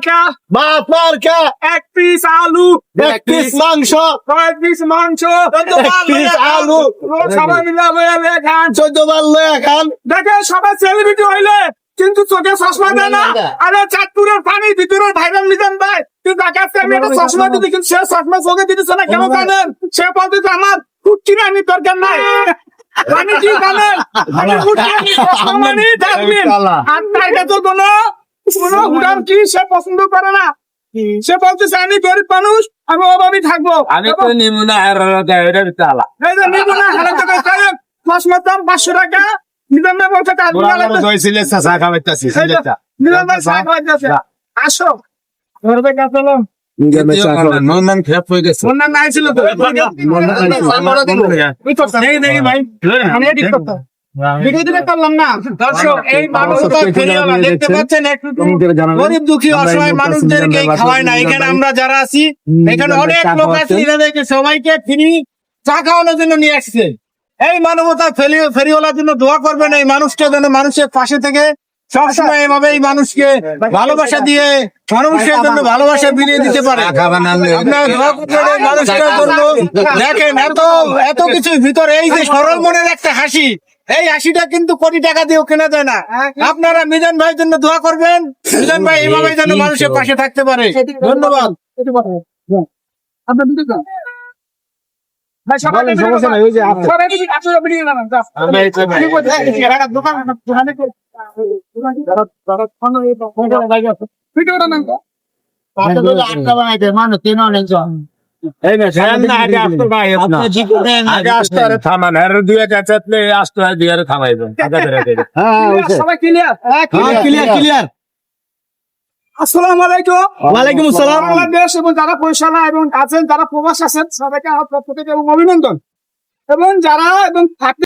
বাতে বাপ মার্কা এক পিস আলু। এক পিস মাংস। কয়েক পিস মাংস। এক পিস আলু। সবাই মিলে বলে খান। চোদ্দ বার লয়া খান। দেখে সবাই সেলিব্রিটি হইলে কিন্তু চোখে চশমা দেয় না। আরে চাঁদপুরের পানি ভিতরের ভাইরাল নিজাম ভাই। কিন্তু তাকে আমি একটা চশমা দিতে কিন্তু সে চশমা চোখে দিতেছে না। কেন জানেন? সে পদ্ধতি আমার কুটকিরা আমি দরকার নাই। আমি কি জানেন? আমি কুটকিরানি চশমা মানি আর তো কোনো কোনো হুডাম কি? সে পছন্দ করে না। সে বলতেছে আমি গরিব মানুষ আমি অভাবী থাকব। আমি তো নিমু না নিবো না সাহেব দাম পাঁচশো টাকা। ভাই বলছে ভাই চা খাওয়াইতেছে আসো। ঘরে কাছে চলো খেপ গেছে। মুন্না নাই ছিল তো। ভাই। পারলাম না। দর্শক এই মানবতা ফেরিওয়ালা দেখতে পাচ্ছেন? একটু গরিব দুঃখী অসহায় মানুষদেরকে খাওয়ায় না। এখানে আমরা যারা আছি এখানে অনেক লোক আছে এনাদেরকে সবাইকে ফ্রি চা খাওয়ানোর জন্য নিয়ে আসছে। এই মানবতা ফেরি- ফেরিওয়ালার জন্য দোয়া করবেন এই মানুষটা যেন মানুষের পাশে থেকে সবসময় এভাবে এই মানুষকে ভালোবাসা দিয়ে মানুষের জন্য ভালোবাসা বিলিয়ে দিতে পারে। জন্য। দেখেন এত এত কিছু ভিতরে এই যে সরল মনের একটা হাসি। এই আশিটা কিন্তু কোটি টাকা দিয়েও কেনা যায় না। আপনারা মিজান ভাইয়ের জন্য দোয়া করবেন। মিজান ভাই এভাবে যেন মানুষের পাশে থাকতে পারে। ধন্যবাদ। এই না পয়সা ক্লিয়ার হ্যাঁ আসসালামু আলাইকুম। ওয়ালাইকুম আসসালাম। বাংলাদেশ এবং যারা পয়সালা এবং আছেন যারা প্রবাস আছেন সবাইকে আমার পক্ষ থেকে এবং অভিনন্দন। এবং যারা এবং থাকতে